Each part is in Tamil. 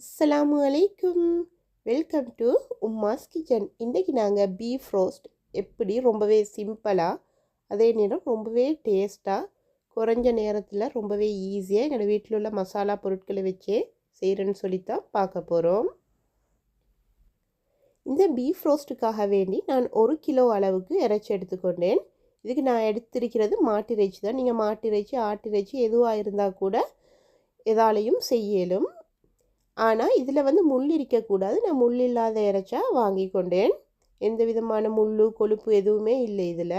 அஸ்ஸலாமு அலைக்கும். வெல்கம் டு உம்மாஸ் கிச்சன் இன்றைக்கி நாங்கள் பீஃப் ரோஸ்ட் எப்படி? ரொம்பவே சிம்பிளாக அதே நேரம் ரொம்பவே டேஸ்ட்டாக குறைஞ்ச நேரத்தில் ரொம்பவே ஈஸியாக என்னோடய வீட்டில் உள்ள மசாலா பொருட்களை வச்சே செய்கிறேன்னு சொல்லித்தான் பார்க்க போகிறோம் இந்த பீஃப் ரோஸ்ட்டுக்காக வேண்டி நான் ஒரு கிலோ அளவுக்கு இறைச்சி எடுத்துக்கொண்டேன். இதுக்கு நான் எடுத்திருக்கிறது மாட்டிறைச்சி தான். நீங்கள் மாட்டிறைச்சி ஆட்டிறைச்சி எதுவாக இருந்தால் கூட எதாலையும் செய்யலும். ஆனால் இதில் வந்து முள் இருக்கக்கூடாது. நான் முள் இல்லாத இறைச்சா வாங்கி கொண்டேன் எந்த விதமான முள் கொழுப்பு எதுவுமே இல்லை இதில்.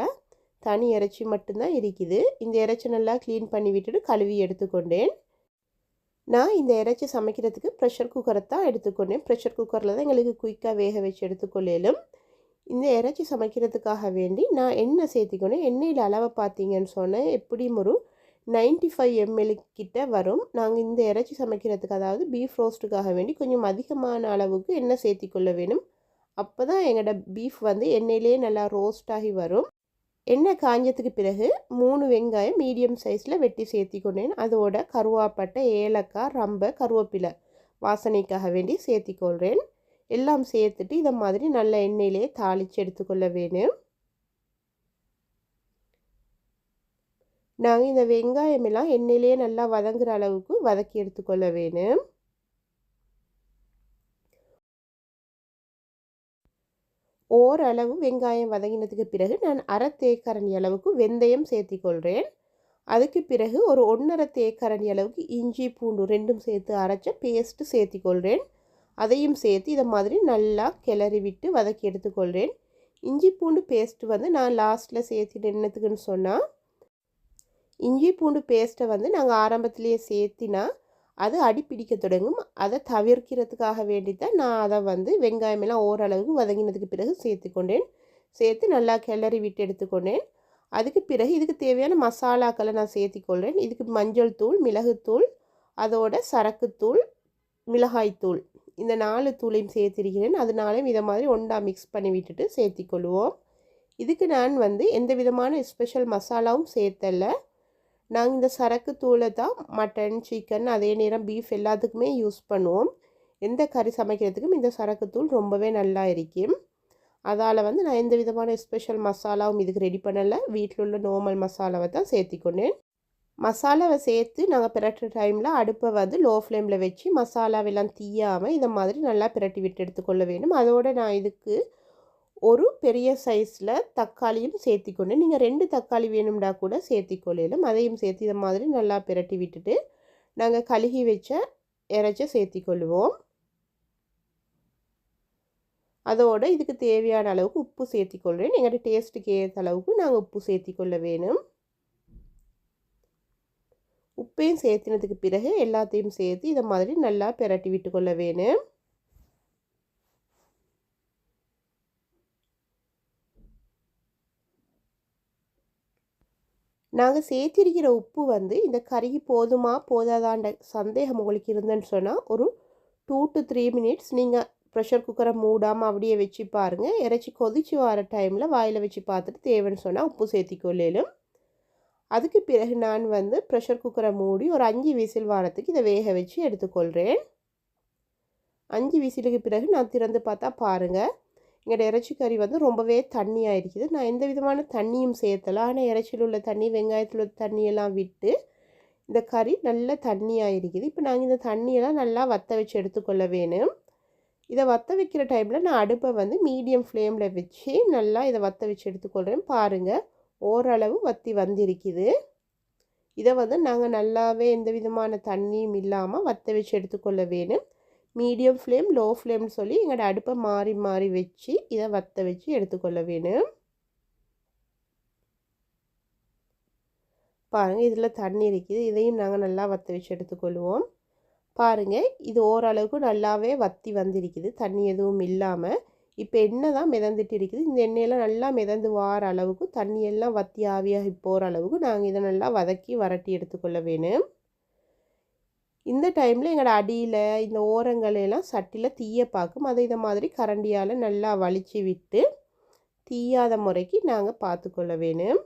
தனி இறைச்சி மட்டும்தான் இருக்குது. இந்த இறைச்சி நல்லா க்ளீன் பண்ணி விட்டுட்டு கழுவி எடுத்துக்கொண்டேன். நான் இந்த இறைச்சி சமைக்கிறதுக்கு ப்ரெஷர் குக்கரை தான் எடுத்துக்கொண்டேன். ப்ரெஷர் குக்கரில் தான் எங்களுக்கு குயிக்காக வேக வச்சு எடுத்துக்கொள்ளலும். இந்த இறைச்சி சமைக்கிறதுக்காக வேண்டி நான் எண்ணெய் சேர்த்திக்கணும் எண்ணெயில் அளவை பார்த்தீங்கன்னு சொன்னேன். எப்படியும் ஒரு நைன்ட்டி ஃபைவ் எம்எல் கிட்ட வரும். நாங்கள் இந்த இறைச்சி சமைக்கிறதுக்கு அதாவது பீஃப் ரோஸ்ட்டுக்காக வேண்டி கொஞ்சம் அதிகமான அளவுக்கு எண்ணெய் சேர்த்திக்கொள்ள வேணும் அப்போ தான் எங்களோட பீஃப் வந்து எண்ணெயிலே நல்லா ரோஸ்டாகி வரும். எண்ணெய் காஞ்சதுக்கு பிறகு மூணு வெங்காயம் மீடியம் சைஸில் வெட்டி சேர்த்தி கொண்டேன் அதோட கருவாப்பட்டை ஏலக்காய் ரம்பை கருவேப்பிலை வாசனைக்காக வேண்டி சேர்த்திக்கொள்கிறேன் எல்லாம் சேர்த்துட்டு இதை மாதிரி நல்ல எண்ணெயிலே தாளித்து எடுத்துக்கொள்ள வேணும் நாங்கள் இந்த வெங்காயம் எல்லாம் எண்ணெயிலே நல்லா வதங்குற அளவுக்கு வதக்கி எடுத்துக்கொள்ள வேணும். ஓரளவு வெங்காயம் வதங்கினதுக்கு பிறகு நான் அரை தேக்கரணி அளவுக்கு வெந்தயம் சேர்த்திக்கொள்கிறேன் அதுக்கு பிறகு ஒரு ஒன்றரை தேக்கரணி அளவுக்கு இஞ்சி பூண்டு ரெண்டும் சேர்த்து அரைச்ச பேஸ்ட்டு சேர்த்திக்கொள்கிறேன் அதையும் சேர்த்து இதை மாதிரி நல்லா கிளறி விட்டு வதக்கி எடுத்துக்கொள்கிறேன் இஞ்சி பூண்டு பேஸ்ட்டு வந்து நான் லாஸ்ட்டில் சேர்த்து என்னத்துக்குன்னு சொன்னால் இஞ்சி பூண்டு பேஸ்ட்டை வந்து நாங்கள் ஆரம்பத்துலேயே சேர்த்தினா அது அடி பிடிக்க தொடங்கும். அதை தவிர்க்கிறதுக்காக வேண்டி தான் நான் அதை வந்து வெங்காயமெல்லாம் ஓரளவுக்கு வதங்கினதுக்கு பிறகு சேர்த்து கொண்டேன் சேர்த்து நல்லா கிளறி விட்டு எடுத்துக்கொண்டேன். அதுக்கு பிறகு இதுக்கு தேவையான மசாலாக்களை நான் சேர்த்திக்கொள்கிறேன் இதுக்கு மஞ்சள் தூள் மிளகுத்தூள் அதோட சரக்குத்தூள் மிளகாய்த்தூள் இந்த நாலு தூளையும் சேர்த்திருக்கிறேன். அதனாலையும் இதை மாதிரி ஒன்றா மிக்ஸ் பண்ணி விட்டுட்டு சேர்த்திக்கொள்வோம். இதுக்கு நான் வந்து எந்த விதமான ஸ்பெஷல் மசாலாவும் சேர்த்தலை நாங்கள் இந்த சரக்கு தூளை தான் மட்டன் சிக்கன் அதே நேரம் பீஃப் எல்லாத்துக்குமே யூஸ் பண்ணுவோம். எந்த கறி சமைக்கிறதுக்கும் இந்த சரக்கு தூள் ரொம்பவே நல்லா இருக்கும் அதால் வந்து நான் எந்த விதமான ஸ்பெஷல் மசாலாவும் இதுக்கு ரெடி பண்ணலை. வீட்டில் உள்ள நார்மல் மசாலாவை தான் சேர்த்திக்கொண்டேன் மசாலாவை சேர்த்து நாங்கள் பிரட்டுற டைமில் அடுப்பை வந்து லோ ஃப்ளேமில் வச்சு மசாலாவெல்லாம் தீயாமல் இதை மாதிரி நல்லா பிரட்டி விட்டு எடுத்துக்கொள்ள வேண்டும். அதோடு நான் இதுக்கு ஒரு பெரிய சைஸில் தக்காளியும் சேர்த்திக்கொண்டு நீங்கள் ரெண்டு தக்காளி வேணும்டா கூட சேர்த்திக்கொள்ளலும் அதையும் சேர்த்து இதை மாதிரி நல்லா பிரட்டி விட்டுட்டு நாங்கள் கழுகி வச்ச இறைச்ச சேர்த்திக்கொள்ளுவோம் அதோடு இதுக்கு தேவையான அளவுக்கு உப்பு சேர்த்திக்கொள்கிறேன் எங்கள்கிட்ட டேஸ்ட்டுக்கு ஏற்ற அளவுக்கு நாங்கள் உப்பு சேர்த்திக்கொள்ள வேணும். உப்பையும் சேர்த்தினதுக்கு பிறகு எல்லாத்தையும் சேர்த்து இதை மாதிரி நல்லா பிரட்டி விட்டுக்கொள்ள வேணும். நாங்கள் சேர்த்திருக்கிற உப்பு வந்து இந்த கறிக்கு போதுமா போதாதான்ற சந்தேகம் உங்களுக்கு இருந்தேன்னு சொன்னால் ஒரு டூ டு த்ரீ மினிட்ஸ் நீங்கள் ப்ரெஷர் குக்கரை மூடாமல் அப்படியே வச்சு பாருங்கள் இறைச்சி கொதிச்சு வர டைமில் வாயில் வச்சு பார்த்துட்டு தேவைன்னு சொன்னால் உப்பு சேர்த்திக்கொள்ளலும் அதுக்கு பிறகு நான் வந்து ப்ரெஷர் குக்கரை மூடி ஒரு அஞ்சு விசில் வாரத்துக்கு இதை வேக வச்சு எடுத்துக்கொள்கிறேன் அஞ்சு விசிலுக்கு பிறகு நான் திறந்து பார்த்தா பாருங்கள் எங்களோட இறைச்சி கறி வந்து ரொம்பவே தண்ணியாக இருக்குது. நான் எந்த விதமான தண்ணியும் சேர்த்தலை. ஆனால் இறைச்சியில் உள்ள தண்ணி வெங்காயத்தில் உள்ள தண்ணியெல்லாம் விட்டு இந்த கறி நல்ல தண்ணியாக இருக்குது. இப்போ நாங்கள் இந்த தண்ணியெல்லாம் நல்லா வற்ற வச்சு எடுத்துக்கொள்ள வேணும். இதை வற்ற வைக்கிற டைமில் நான் அடுப்பை வந்து மீடியம் ஃப்ளேமில் வச்சு நல்லா இதை வற்ற வச்சு எடுத்துக்கொள்கிறேன் பாருங்கள் ஓரளவு வற்றி வந்திருக்குது. இதை வந்து நாங்கள் நல்லாவே எந்த விதமான தண்ணியும் இல்லாமல் வற்ற வச்சு எடுத்துக்கொள்ள வேணும். மீடியம் ஃப்ளேம் லோ ஃப்ளேம்னு சொல்லி எங்களோட அடுப்பை மாறி மாறி வச்சு இதை வற்ற வச்சு எடுத்துக்கொள்ள வேணும். பாருங்கள் இதில் தண்ணி இருக்குது. இதையும் நாங்கள் நல்லா வற்ற வச்சு எடுத்துக்கொள்வோம். பாருங்கள் இது ஓரளவுக்கு நல்லாவே வற்றி வந்திருக்குது. தண்ணி எதுவும் இல்லாமல். இப்போ எண்ணெய் தான் மிதந்துட்டு இருக்குது. இந்த எண்ணெயெல்லாம் நல்லா மிதந்து வார அளவுக்கு தண்ணியெல்லாம் வற்றி ஆவியாகி போகிற அளவுக்கு நாங்கள் இதை நல்லா வதக்கி வரட்டி எடுத்துக்கொள்ள வேணும். இந்த டைமில் எங்களோட அடியில் இந்த ஓரங்களையெல்லாம் சட்டியில் தீயை பார்க்கும் அதை இதை மாதிரி கரண்டியால் நல்லா வலித்து விட்டு தீயாத முறைக்கு நாங்கள் பார்த்துக்கொள்ள வேணும்.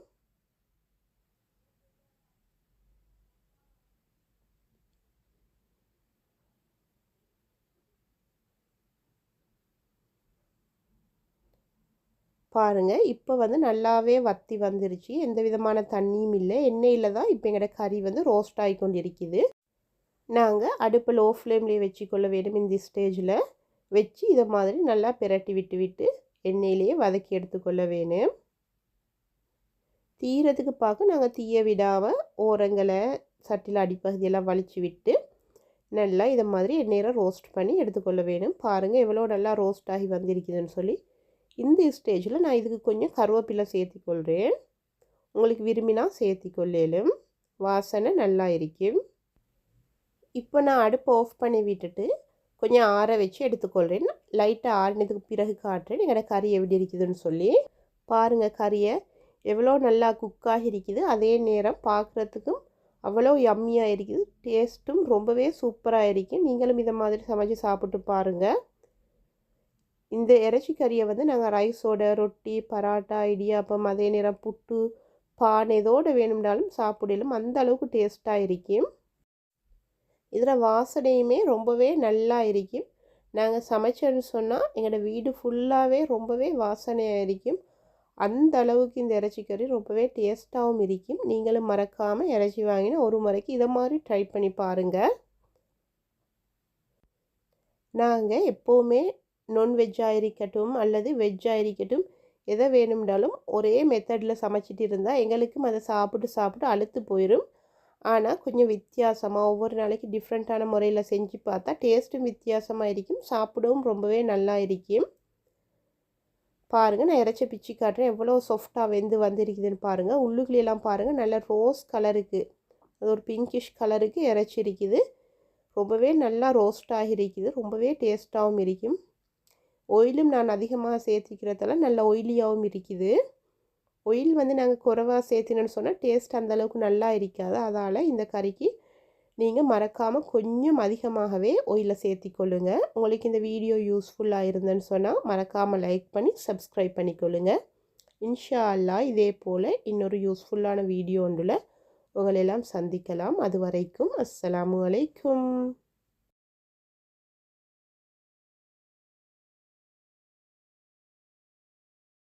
பாருங்கள் இப்போ வந்து நல்லாவே வத்தி வந்துருச்சு. எந்த விதமான தண்ணியும் இல்லை. எண்ணெயில் தான் இப்போ எங்களோட கறி வந்து ரோஸ்ட் ஆகி கொண்டிருக்குது நாங்கள் அடுப்பு லோ ஃப்ளேம்லேயே வச்சுக்கொள்ள வேண்டும் இந்த ஸ்டேஜில் வச்சு இதை மாதிரி நல்லா பிரட்டி விட்டு விட்டு எண்ணெயிலேயே வதக்கி எடுத்துக்கொள்ள வேணும். தீரத்துக்கு பார்க்க நாங்கள் தீய விடாமல் ஓரங்களை சட்டியில் அடிப்பகுதியெல்லாம் வலிச்சு விட்டு நல்லா இதை மாதிரி எண்ணெயில் ரோஸ்ட் பண்ணி எடுத்துக்கொள்ள வேணும். பாருங்கள் எவ்வளோ நல்லா ரோஸ்ட் ஆகி வந்திருக்குதுன்னு சொல்லி. இந்த ஸ்டேஜில் நான் இதுக்கு கொஞ்சம் கருவேப்பிலை சேர்த்திக்கொள்கிறேன் உங்களுக்கு விரும்பினா சேர்த்திக்கொள்ளேலும். வாசனை நல்லா இருக்கும் இப்போ நான் அடுப்பு ஆஃப் பண்ணி விட்டுட்டு கொஞ்சம் ஆற வச்சு எடுத்துக்கொள்கிறேன் லைட்டாக ஆறினதுக்கு பிறகு காட்டுறேன். எங்களோட கறி எப்படி இருக்குதுன்னு சொல்லி. பாருங்கள் கறியை. எவ்வளோ நல்லா குக்காகி இருக்குது. அதே நேரம் பார்க்குறதுக்கும் அவ்வளோ யம்மியாக இருக்குது. டேஸ்ட்டும் ரொம்பவே சூப்பராக இருக்குது நீங்களும் இதை மாதிரி சமைச்சு சாப்பிட்டு பாருங்கள் இந்த இறைச்சி கறியை வந்து நாங்கள் ரைஸோட ரொட்டி பராட்டா இடியாப்பம் அதே நேரம் புட்டு பான் எதோடு வேணும்னாலும் சாப்பிடலும். அந்த அளவுக்கு டேஸ்ட்டாக இருக்கும் இதில் வாசனையுமே ரொம்பவே நல்லா இருக்கும் நாங்கள் சமைச்சோன்னு சொன்னால் எங்களோட வீடு ஃபுல்லாகவே ரொம்பவே வாசனையாக இருக்கும் அந்த அளவுக்கு இந்த இறைச்சி கறி ரொம்பவே டேஸ்ட்டாகவும் இருக்கும் நீங்களும் மறக்காமல் இறைச்சி வாங்கினா ஒரு முறைக்கு இதை மாதிரி ட்ரை பண்ணி பாருங்கள் நாங்கள் எப்போவுமே நான்வெஜ்ஜாக இருக்கட்டும் அல்லது வெஜ்ஜாக இருக்கட்டும் எதை வேணும்னாலும் ஒரே மெத்தடில் சமைச்சிட்டு இருந்தால் எங்களுக்கும் அதை சாப்பிட்டு சாப்பிட்டு அழுத்து போயிடும் ஆனால் கொஞ்சம் வித்தியாசமாக ஒவ்வொரு நாளைக்கு டிஃப்ரெண்ட்டான முறையில் செஞ்சு பார்த்தா டேஸ்ட்டும் வித்தியாசமாக இருக்கும். சாப்பிடவும் ரொம்பவே நல்லா இருக்கும் பாருங்கள் நான் இறச்ச பிச்சு காட்டுறேன். எவ்வளோ சாஃப்டாக வெந்து வந்திருக்குதுன்னு பாருங்கள் உள்ளுக்குள்ளெல்லாம் பாருங்கள் நல்ல ரோஸ் கலருக்கு அது ஒரு பிங்கிஷ் கலருக்கு இறைச்சி இருக்குது. ரொம்பவே நல்லா ரோஸ்டாக இருக்குது. ரொம்பவே டேஸ்ட்டாகவும் இருக்கும். ஒயிலும் நான் அதிகமாக சேர்த்திக்கிறதால நல்ல ஒயிலியாகவும் இருக்குது. ஒயில் வந்து நாங்கள் குறைவாக சேர்த்தினோன்னு சொன்னால் டேஸ்ட் அந்தளவுக்கு நல்லா இருக்காது. அதால் இந்த கறிக்கு நீங்கள் மறக்காமல் கொஞ்சம் அதிகமாகவே ஒயிலை சேர்த்திக்கொள்ளுங்க. உங்களுக்கு இந்த வீடியோ யூஸ்ஃபுல்லாக இருந்தேன்னு சொன்னால் மறக்காமல் லைக் பண்ணி சப்ஸ்கிரைப் பண்ணிக்கொள்ளுங்க. இன்ஷா அல்லா இதே போல் இன்னொரு யூஸ்ஃபுல்லான வீடியோ ஒன்றில் உங்களெல்லாம் சந்திக்கலாம். அது வரைக்கும் அஸ்ஸலாமு அலைக்கும்.